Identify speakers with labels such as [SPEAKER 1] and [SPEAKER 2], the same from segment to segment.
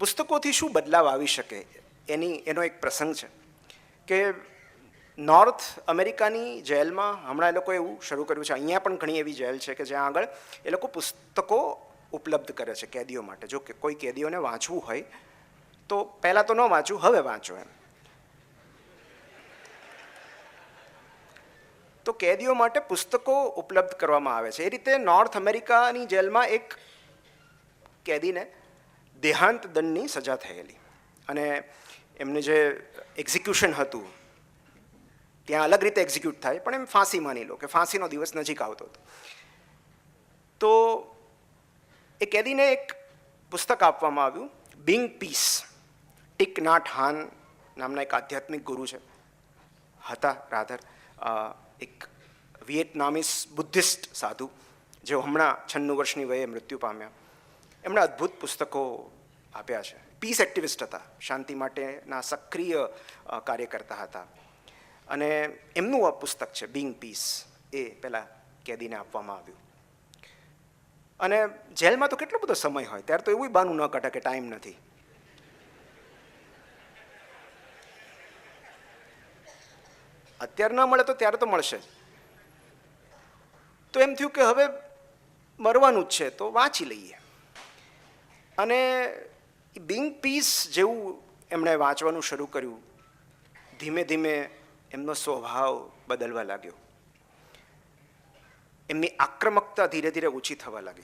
[SPEAKER 1] પુસ્તકોથી શું બદલાવ આવી શકે એની, એનો એક પ્રસંગ છે કે નોર્થ અમેરિકાની જેલમાં હમણાં એ લોકો એવું શરૂ કર્યું છે. અહીંયા પણ ઘણી એવી જેલ છે કે જ્યાં આગળ એ લોકો પુસ્તકો ઉપલબ્ધ કરે છે કેદીઓ માટે. જો કે કોઈ કેદીઓને વાંચવું હોય તો પહેલાં તો ન વાંચવું હવે વાંચો એમ. તો કેદીઓ માટે પુસ્તકો ઉપલબ્ધ કરવામાં આવે છે. એ રીતે નોર્થ અમેરિકાની જેલમાં એક કેદીને દેહાંત દંડની સજા થયેલી. અને એમને જે એક્ઝિક્યુશન હતું, ત્યાં અલગ રીતે એક્ઝિક્યુટ થાય, પણ એમ ફાંસી માની લો કે ફાંસીનો દિવસ નજીક આવતો હતો. તો એ કેદીને એક પુસ્તક આપવામાં આવ્યું Being Peace Thich Nhat Hanh નામના એક આધ્યાત્મિક ગુરુ છે. હતા, રાધર એક વિયેટનામીસ બુદ્ધિસ્ટ સાધુ, જેઓ હમણાં છન્નું વર્ષની વયે મૃત્યુ પામ્યા. એમણે અદ્ભુત પુસ્તકો આપ્યા છે. પીસ એક્ટિવિસ્ટ હતા. શાંતિ માટેના સક્રિય કાર્યકર્તા કાર્ય કરતા હતા. અને એમનું આ પુસ્તક છે બિંગ પીસ એ પેલા કેદીને આપવામાં આવ્યું. અને જેલમાં તો કેટલો બધો સમય હોય, ત્યારે તો એવું બાનું ન કાઢે કે ટાઈમ નથી. અત્યારે ન મળે તો ત્યારે તો મળશે તો એમ થયું કે હવે મરવાનું જ છે, તો વાંચી લઈએ. અને બિંગ પીસ જેવું એમણે વાંચવાનું શરૂ કર્યું. ધીમે ધીમે એમનો સ્વભાવ બદલવા લાગ્યો. એમની આક્રમકતા ધીરે ધીરે ઓછી થવા લાગી.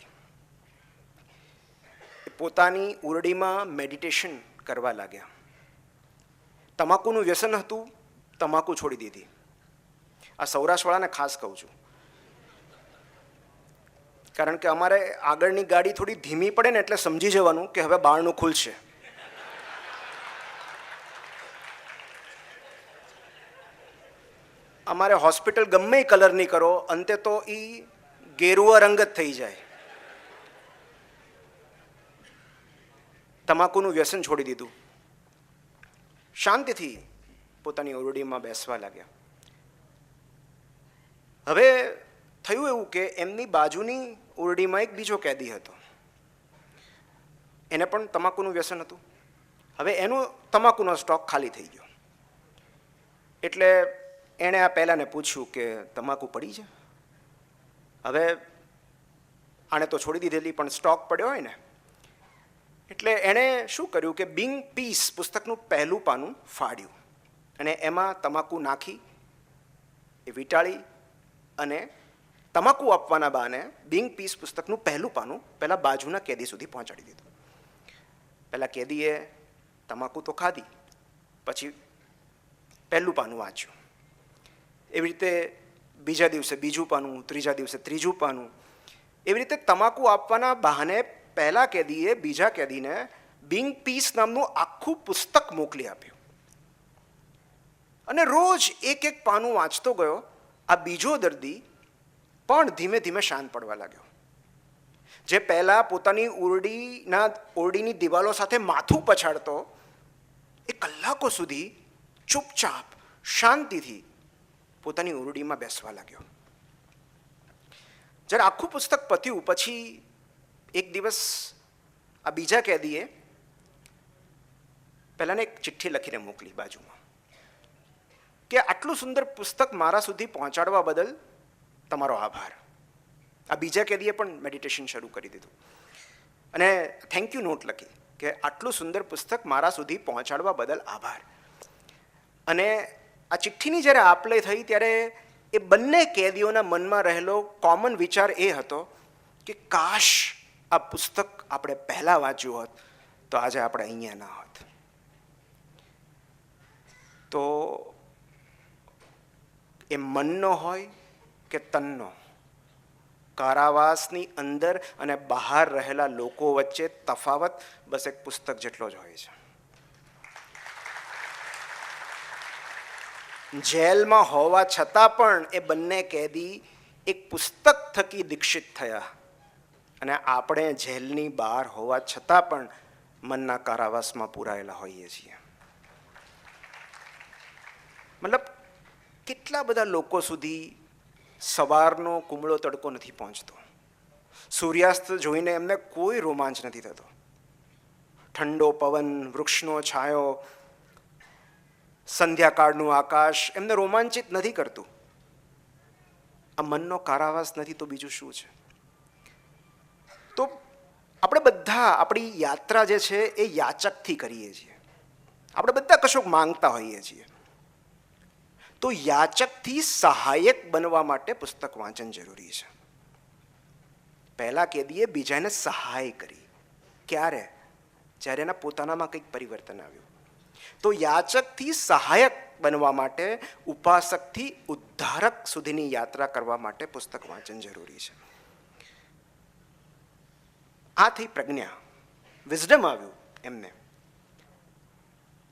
[SPEAKER 1] પોતાની ઉરડીમાં મેડિટેશન કરવા લાગ્યા. તમાકુનું વ્યસન હતું, તમાકુ છોડી દીધી. આ સૌરાષ્ટ્રવાળાને ખાસ કહું છું. કારણ કે અમારે આગળની ગાડી થોડી ધીમી પડે ને એટલે સમજી જવાનું કે હવે બારણું ખુલશે. અમારે હોસ્પિટલ ગમે એ કલરની કરો, અંતે તો એ ગેરુઆ રંગ જ થઈ જાય. તમાકુનું વ્યસન છોડી દીધું. શાંતિથી પોતાની ઓરડીમાં બેસવા લાગ્યા. હવે થયું એવું કે એમની બાજુની ઓરડીમાં એક બીજો કેદી હતો. એને પણ તમાકુનું વ્યસન હતું. હવે એનું તમાકુનો સ્ટોક ખાલી થઈ ગયો. એટલે એણે આ પહેલાંને પૂછ્યું કે તમાકુ પડી છે? હવે આણે તો છોડી દીધેલી, પણ સ્ટોક પડ્યો હોય ને. એટલે એણે શું કર્યું કે બિંગ પીસ પુસ્તકનું પહેલું પાનું ફાડ્યું અને એમાં તમાકુ નાખી, એ વીંટાળી અને તમાકુ આપવાના બાને બિંગ પીસ પુસ્તકનું પહેલું પાનું પહેલાં બાજુના કેદી સુધી પહોંચાડી દીધું. પહેલાં કેદીએ તમાકુ તો ખાધી, પછી પહેલું પાનું વાંચ્યું. એવી રીતે બીજા દિવસે બીજું પાનું, ત્રીજા દિવસે ત્રીજું પાનું. એવી રીતે તમાકુ આપવાના બહાને પહેલા કેદીએ બીજા કેદીને બિંગ પીસ નામનું આખું પુસ્તક મોકલી આપ્યું. અને રોજ એક એક પાનું વાંચતો ગયો. આ બીજો દર્દી પણ ધીમે ધીમે શાંત પડવા લાગ્યો. જે પહેલાં પોતાની ઓરડીના ઓરડીની દિવાલો સાથે માથું પછાડતો, એ કલાકો સુધી ચૂપચાપ, શાંતિથી પોતાની ઓરડીમાં બેસવા લાગ્યો. જ્યારે આખું પુસ્તક પત્યું, પછી એક દિવસ આ બીજા કેદીએ પહેલાંને એક ચિઠ્ઠી લખીને મોકલી બાજુમાં કે આટલું સુંદર પુસ્તક મારા સુધી પહોંચાડવા બદલ તમારો આભાર. આ બીજા કેદીએ પણ મેડિટેશન શરૂ કરી દીધું. અને થેન્ક યુ નોટ લખી કે આટલું સુંદર પુસ્તક મારા સુધી પહોંચાડવા બદલ આભાર. અને આ ચિઠ્ઠીની જ્યારે આપલે થઈ ત્યારે એ બંને કેદીઓના મનમાં રહેલો કોમન વિચાર એ હતો કે કાશ આ પુસ્તક આપણે પહેલાં વાંચ્યું હોત, તો આજે આપણે અહીંયા ના હોત. તો એ મનનો હોય કે તનનો. કારાવાસની અંદર અને બહાર રહેલા લોકો વચ્ચે તફાવત બસ એક પુસ્તક જેટલો જ હોય છે. જેલમાં હોવા છતાં પણ એ બંને કેદી એક પુસ્તક થકી દીક્ષિત થયા. અને આપણે જેલની બહાર હોવા છતાં પણ મનના કારાવાસમાં પૂરાયેલા હોઈએ છીએ. મતલબ કેટલા બધા લોકો સુધી સવારનો કુમળો તડકો નથી પહોંચતો. સૂર્યાસ્ત જોઈને એમને કોઈ રોમાંચ નથી થતો. ઠંડો પવન, વૃક્ષનો છાંયો, સંધ્યાકાળનું આકાશ એમને રોમાંચિત નથી કરતું. આ મનનો કારાવાસ નથી તો બીજું શું છે? તો આપણે બધા આપણી યાત્રા જે છે એ યાચકથી કરીએ છીએ. આપણે બધા કશુંક માંગતા હોઈએ છીએ. તો યાચકથી સહાયક બનવા માટે પુસ્તક વાંચન જરૂરી છે. પહેલા કેદીએ બીજાને સહાય કરી. ક્યારે? જ્યારે એના પોતાનામાં કંઈક પરિવર્તન આવ્યું. તો યાચકથી સહાયક બનવા માટે, ઉપાસકથી ઉદ્ધારક સુધીની યાત્રા કરવા માટે પુસ્તક વાંચન જરૂરી છે. આ થઈ પ્રજ્ઞા વિઝડમ આવ્યું એમને.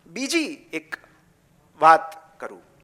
[SPEAKER 1] બીજી એક વાત કરું.